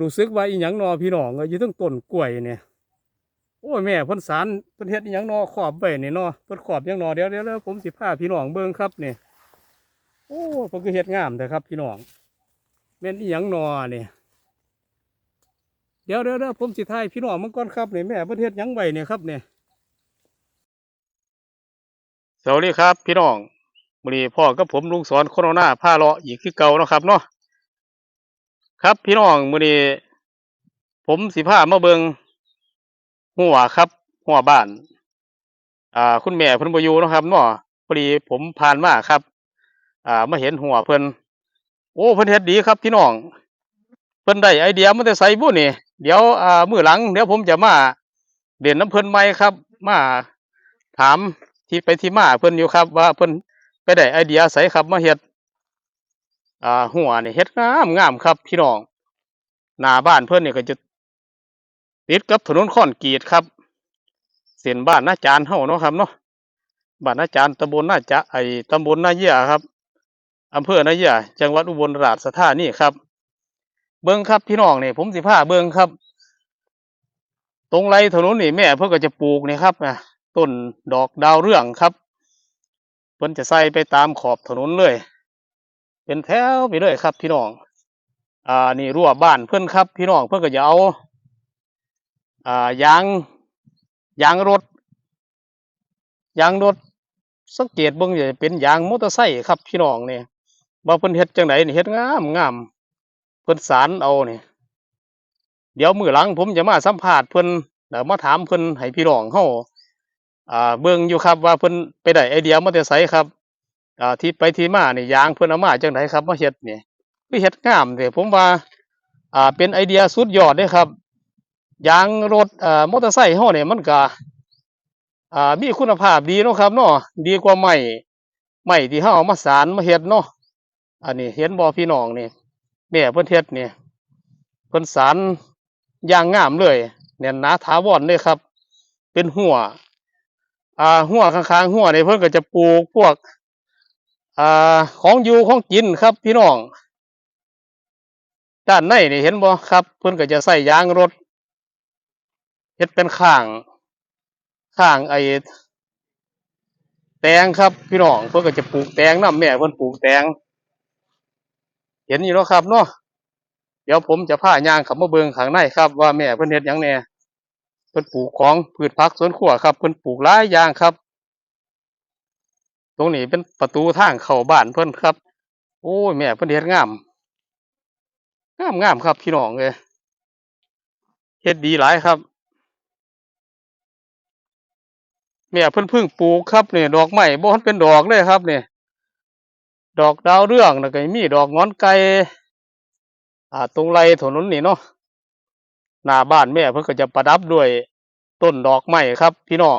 รู้สึกว่าอีหยังนอพี่น้องเอ้ยอยู่ทั้งต้นกล้วยเนี่ยโอ้ยแม่เพิ่นสารเพิ่นเฮ็ดอีหยังนอขอบไว้นี่เนาะเพิ่นขอบยังนอเดี๋ยวเดี๋ยวเดี๋ยวผมสิพาพี่น้องเบิ่งครับเนี่ยโอ้เพิ่นก็เฮ็ดงามแต่ครับ พี่น้องแม่นอีหยังนอเนี่เดี๋ยวเดี๋ยวเดี๋ยวผมสิถ่ายพี่น้องมันก่อนครับเนี่ยแม่เพิ่นเฮ็ดหยังไว้เนี่ยครับเนี่ยสวัสดีครับ พี่น้องมื้อนี้พ่อกับผมลุงสอนโคโรนาพาเลาะอีกคือเก่าเนาะครับเนาะ ครับพี่น้องมื้อนี้ผมสิพามาเบิงหัวครับหัวบ้าน อ่า คุณแม่เพิ่นบ่อยู่นะครับเนาะพอดีผมผ่านมาครับ อ่า มาเห็นหัวเพิ่นโอ้เพิ่นเฮ็ดดีครับพี่น้องเพิ่นได้ไอเดียมาแต่ไสบุนี่ เดี๋ยวอ่ามื้อหลังเดี๋ยวผมจะมาเด่นน้ำเพิ่นใหม่ครับ มาถามที่ไปที่มาเพิ่นอยู่ครับ ว่าเพิ่นไปได้ไอเดียไสครับมาเฮ็ด อ่าหัวนี่เฮ็ดงามงามครับ พี่น้องหน้าบ้านเพิ่อนเนี่ยก็จะติดกับถนนคอนกรีตครับ เส้นบ้านนาจานเฮาเนาะครับเนาะบ้านนาจานตำบลนาจะไอตำบลนาเยี่ยครับอำเภอนาเยี่ยจังหวัดอุบลราชธานีครับ เบิ่งครับพี่น้องเนี่ยผมสิพาเบิ่งครับ ตรงไรถนนนี่แม่เพิ่นก็จะปลูกนี่ครับนะต้นดอกดาวเรืองครับเพิ่นจะใส่ไปตามขอบถนนเลย เป็นแถวไปเลยครับพี่น้อง อ่า นี่รั้วบ้านเพื่อนครับ พี่น้องเพื่อนก็จะเอา อ่ายางยางรถยางรถสังเกตเบิ่งจะเป็นยางมอเตอร์ไซค์ครับ พี่น้องเนี่ยว่าเพิ่นเฮ็ดจังไดนี่เฮ็ดงามงามเพิ่นสารเอาเนี่ยเดี๋ยวมือหลังผมจะมาสัมภาษณ์เพิ่นแล้วมาถามเพิ่นให้พี่น้องเฮาอ่าเบิ่งอยู่ครับว่าเพิ่นไปได้ไอเดียมาแต่ไสครับ อ่าที่ไปที่มาเนี่ยยางเพิ่อนเอามาจังไดครับมาเฮ็ดนี่คือเฮ็ดงามเด้ผมว่าอ่าเป็นไอเดียสุดยอดเด้ครับยางรถอ่ามอเตอร์ไซค์เฮาเนี่ยมันก็อ่ามีคุณภาพดีเนาะครับเนาะดีกว่าไม้ไม้ที่เฮาเอามาสานมาเฮ็ดเนาะอันนี้เห็นบ่พี่น้องนี่แม่เพิ่นเฮ็ดเนี่เพิ่นสานอย่างงามเลยแน่นหนาถาวรเลยครับ เป็นหัวอ่าหัวข้างๆหัวนี่เพิ่นก็จะปลูกพวก อ่าของอยู่ของกินครับพี่น้อง ด้านในนี่เห็นบ่ครับ เพิ่นก็จะใส่ยางรถเฮ็ดเป็นข้างข้างไอ้แตงครับ พี่น้องเพิ่นก็จะปลูกแตงนํแม่เพิ่อนปลูกแตง เห็นอยู่แล้วครับเนาะเดี๋ยวผมจะพายางข้ามาเบิงข้างในครับว่าแม่เพิ่อนเฮ็ดยังแน่เพิ่อนปลูกของพืชผักสวนครัวครับ เพิ่อนปลูกหลายอย่างครับ ตรงนี้เป็นประตูทางเข้าบ้านเพิ่อนครับ โอ้ยแม่เพิ่อนเฮ็ดงามงามงามครับพี่น้องเลยเฮ็ดดีหลายครับ แม่เพิ่นพิ่งปลูกครับเนี่ยดอกไม้บ่ทันเป็นดอกเลยครับเนี่ยดอกดาวเรืองแล้วก็มีดอกงอนไก่อ่าตรงไรถนนนี่เนาะหน้าบ้านแม่เพิ่นก็จะประดับด้วยต้นดอกไม้ครับ พี่น้อง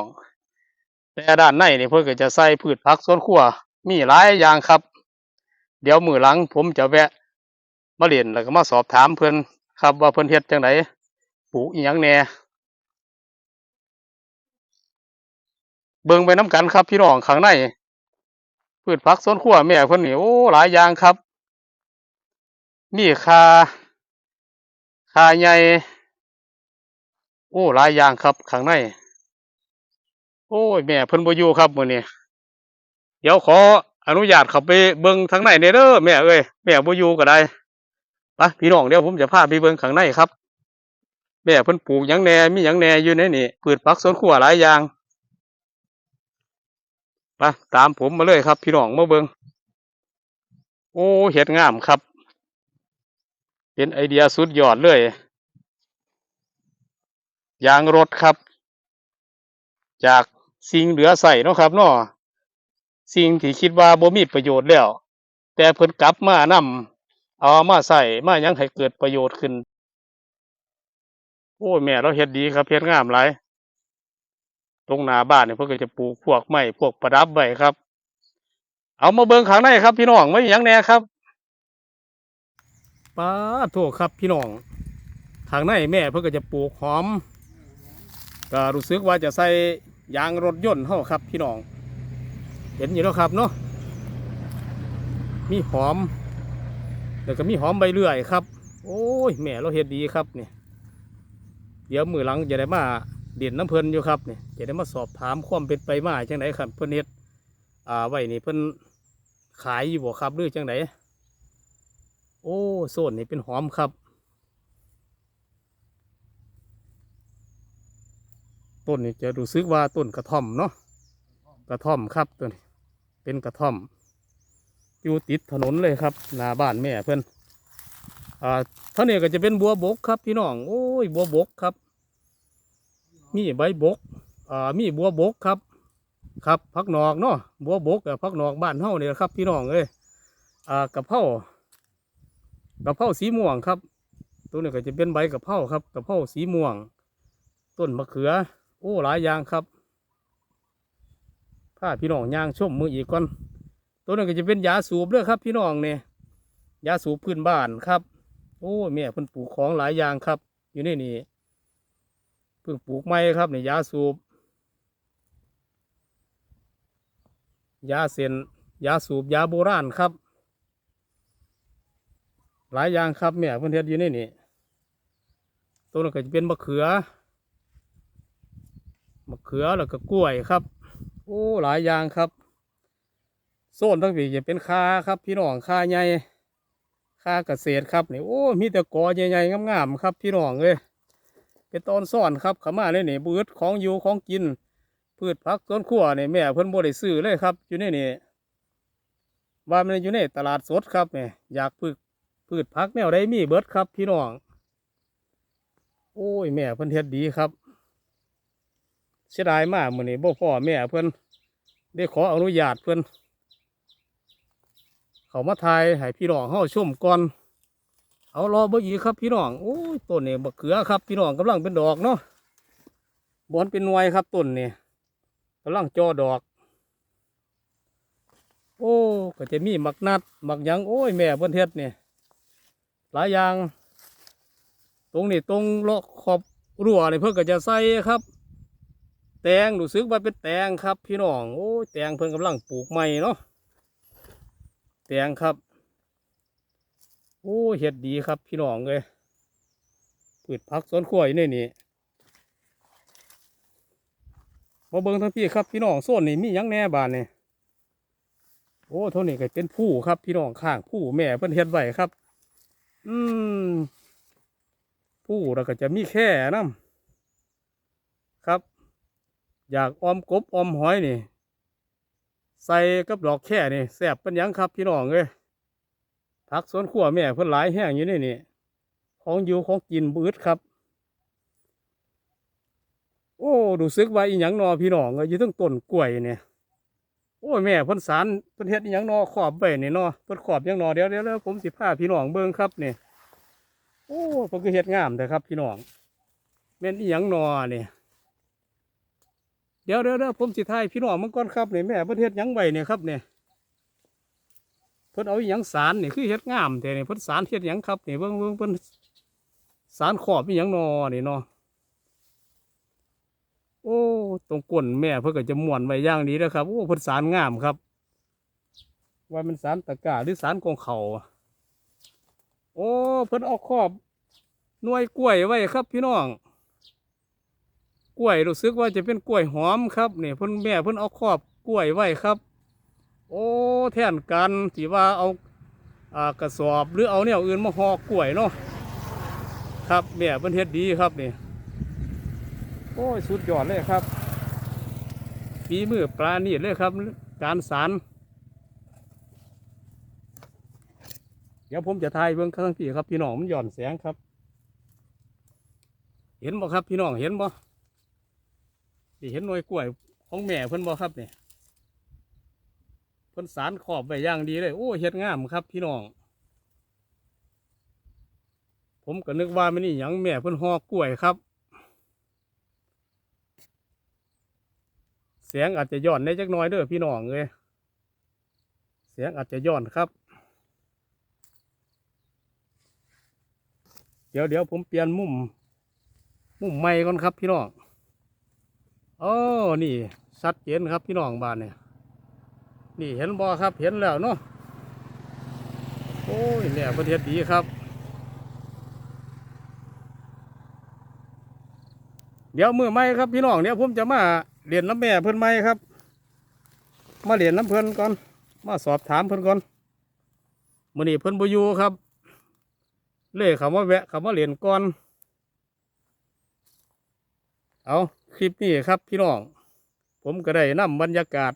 แต่ด้านในนี่เพิ่นก็จะใส่พืชผักสวนครัว มีหลายอย่างครับ เดี๋ยวมือหลังผมจะแวะ มาเรียนแล้วก็มาสอบถามเพิ่อนครับว่าเพิ่อนเฮ็ดจังไดปลูกอีหยังแหน่เบิ่งไปน้กันครับพี่น้องข้างในพืชผักสวนครัวแม่เพิ่นนี่โอ้หลายอย่างครับมี่คาคาใหญ่โอ้หลายอย่างครับข้างใน โอ้ยแม่เพิ่นบ่อยู่ครับมื้อนี้เดี๋ยวขออนุญาตเข้าไปเบิ่งทางในเด้อเด้อแม่เอ้ยแม่บ่อยู่ก็ได้ไปพี่น้องเดี๋ยวผมจะพาไปเบิ่งข้างในครับ แม่เพิ่นปลูกหยังแหน่มีหยังแหน่อยู่ในนี่พืชผักสวนครัวหลายอย่างไปตามผมมาเลยครับ พี่น้องมาเบิ่งโอ้เห็ดงามครับ เป็นไอเดียสุดยอดเลยยางรถครับ จาก สิ่งเหลือใส่เนาะครับเนาะสิ่งที่คิดว่าบ่มีประโยชน์แล้ว แต่เพิ่นกลับมานำเอามาใส่มายังให้เกิดประโยชน์ขึ้น โอ้ยแม่เราเฮ็ดดีครับเฮ็ดงามหลายตรงหน้าบ้านเนี่ยเพิ่นก็จะปลูกพวกไม้พวกประดับไว้ครับ เอามาเบิ่งข้างในครับ พี่น้องไม่มียังแน่ครับป้าโถครับพี่น้องข้างในแม่เพิ่นก็จะปลูกหอมก็รู้สึกว่าจะใส่ ยางรถยนต์เฮาครับพี่น้อง เห็นอยู่แล้วครับเนาะมีหอม แล้วก็มีหอมใบเลื่อยครับ โอ้ยแม่เราเฮ็ดดีครับเนี่ยเดี๋ยวมือหลังจะได้มาเด่นน้ำเพลินอยู่ครับเนี่ยจะได้มาสอบถามความเป็นไปมาจังไหนครับเพิ่นเฮ็ดอ่าไว้นี่เพิ่นขายอยู่บ่ครับหรือจังไหนโอ้โซนนี่เป็นหอมครับ ต้นนี่จะรู้สึกว่าต้นกระท่อมเนาะกระท่อมครับตัวนี้เป็นกระท่อม อยู่ติดถนนเลยครับหน้าบ้านแม่เพื่อนอ่าท่านี้ก็จะเป็นบัวบกครับพี่น้องโอ้ยบัวบกครับ มีใบบกอ่ามีบัวบกครับ ครับพักนอกเนาะบัวบกกับพักนอกบ้านเฮาเนี่ยครับ พี่น้องเอ้ยอ่ากะเพรากะเพราสีม่วงครับ ตัวนี้ก็จะเป็นใบกะเพราครับกะเพราสีม่วง ต้นมะเขือ โอ้หลายอย่างครับถ้าพี่น้องย่างชมมืออีกก่อนตัวนั้นก็จะเป็นยาสูบเด้อครับ พี่น้องเนี่ยยาสูบพื้นบ้านครับ โอ้แม่เพิ่นปลูกของหลายอย่างครับ อยู่ในนี่เพิ่งปลูกไม้ครับเนี่ยยาสูบยาเส้นยาสูบยาโบราณครับ หลายอย่างครับแม่เพิ่นเฮ็ดอยู่ในนี่ตัวนั้นก็จะเป็นมะเขือ มะเขือแล้วก็กล้วยครับ โอ้หลายอย่างครับโซนทั้งปีจะเป็นคาครับ พี่น้องคาใหญ่คาเกษตรครับนี่โอ้มีแต่กอใหญ่ๆงามๆครับ พี่น้องเลยเป็นตอนซ่อนครับขามาเลยนี่บืดของอยู่ของกิน พืชผักสวนครัวนี่แม่เพิ่นบ่ได้ซื้อเลยครับ อยู่ในนี่ว่ามันอยู่ในตลาดสดครับเนี่ยอยากพืชพืชผักแนวใดมีเบิดครับ พี่น้อง โอ้ยแม่เพิ่นเฮ็ดดีครับ เสียดายมากมือนี้บ่พ่อแม่เพิ่อนได้ขออนุญาตเพิ่อนเขามาทายให้พี่น้องเฮาชมก่อน เอารอเบิ่งอีกครับพี่น้องโอ้ยต้นนี่บักเขือครับ พี่น้องกำลังเป็นดอกเนาะบอนเป็นหน่วยครับต้นนี่กำลังจอดอก โอ้ก็จะมีหมักนัดหมักยังโอ้ยแม่เพิ่นเฮ็ดนี่หลายอย่าง ตรงนี้ตรงเลาะขอบรั้วนี่เพิ่นก็จะใส่ครับ แตงรู้สึกว่าเป็นแตงครับ พี่น้องโอ้แตงเพิ่นกำลังปลูกใหม่เนาะแตงครับโอ้เห็ดดีครับพี่น้องเลยพืชผักสวนครัวอยู่ในนี่มาเบิ่งทั้งพี่ครับพี่น้องโซนนี่มียังแหน่บานเนี่ยโอ้เท่านี้ก็เป็นผู้ครับ พี่น้องข้างผู้แม่เพิ่นเฮ็ดไว้ครับ อืมผู้แล้วก็จะมีแค่น้ำครับ อยากออมกบออมหอยนี่ ใส่กับดอกแค่นี่แซบเป็นยังครับพี่น้องเอ้ยผักสวนครัวแม่เพิ่นหลายแห้งอยู่นี่นี่ของอยู่ของกินบืดครับ โอ้ดูซึกว่าอีหยังนอพี่น้องเอ้ยอยู่ตั้งต้นกล้วยเนี่ยโอ้ยแม่เพิ่นสารเพิ่นเฮ็ดอีหยังนอขอบไว้นี่นาะเพิ่นขอบหยังนอเดี๋ยวเดี๋ยวเดี๋ยวผมสิพาพี่น้องเบิ่งครับนี่โอ้เพิ่นก็เฮ็ดงามแต่ครับ พี่น้องแม่นอีหยังนอเนี่ย เดี๋ยวเดี๋ยวเดี๋ยวผมสิทายพี่น้องมันก่อนครับเนี่ยแม่พิ่นเฮ็ดยังไว้เนี่ยครับเนี่ยเพิ่นเอาอหยังสารนี่คือเฮ็ดงามแต่เนี่เพิ่นสารเฮ็ดหยังครับนี่เบิ่งเบิ่งเพิ่นสารขอบอีหยังนอนี่เนาะโอ้ตรงก้นแม่เพิ่นก็จะม้วนไว้อย่างดีนะครับโอ้เพิ่นสารงามครับ ว่ามันสารตะกร้าหรือสารกองเขาโอ้เพิ่นเอาขอบหน่วยกล้วยไว้ครับพี่น้อง กล้วยรู้สึกว่าจะเป็นกล้วยหอมครับนี่เพิ่นแม่เพิ่นเอาครอบกล้วยไว้ครับ โอ้แท่นกันที่ว่าเอาอ่ากระสอบหรือเอาเนี่ยอื่นมาห่อกล้วยเนาะครับแม่เพิ่นเฮ็ดดีครับนี่โอ้ยสุดยอดเลยครับฝีมือปลาณีตเลยครับ การสารเดี๋ยวผมจะถ่ายเบื้องข้างพี่ครับพี่น้องมันหย่อนแสงครับ เห็นบ่ครับพี่น้องเห็นบ่ ที่เห็นหน่วยกล้วยของแม่เพิ่นบ่ครับเนี่ยเพิ่นสารขอบไว้อย่างดีเลยโอ้เฮ็ดงามครับพี่น้อง ผมก็นึกว่ามันนี่หยังแม่เพิ่นหอกล้วยครับเสียงอาจจะย้อนได้จักน้อยเด้อพี่น้องเลยเสียงอาจจะย้อนครับ เดี๋ยวเดี๋ยวผมเปลี่ยนมุม มุมใหม่ก่อนครับพี่น้อง โอ้นี่ชัดเจนครับพี่น้องบ้านเนี่ยนี่เห็นบ่อครับเห็นแล้วเนาะโอ้ยเนี่ยประเทศดีครับ เดี๋ยวมือไม้ครับพี่น้องเนี่ยผมจะมาเหรียญน้ำแม่เพื่อนไม้ครับ มาเหรียญน้ำเพื่อนก่อน มาสอบถามเพื่อนก่อนมื่อนี่เพื่อนบอยูครับ เล่คำว่าแวะคำว่าเหรียญก่อนเอา คลิปนี้ครับพี่น้อง ผมก็ได้นำบรรยากาศ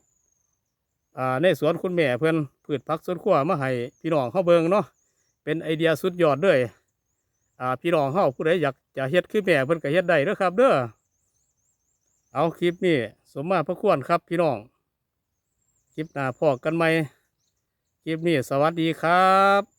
ในสวนคุณแม่เพื่อนพืชผักสวนครัวมาให้พี่น้องเข้าเบิงเนาะเป็นไอเดียสุดยอดเลยพี่น้องเขาผู้ใดอยากจะเฮ็ดคือแม่เพิ่นก็เฮ็ดได้เด้อครับ เด้อเอาคลิปนี้สมมาพระควรครับพี่น้อง คลิปหน้าพอกันไหมคลิปนี้สวัสดีครับ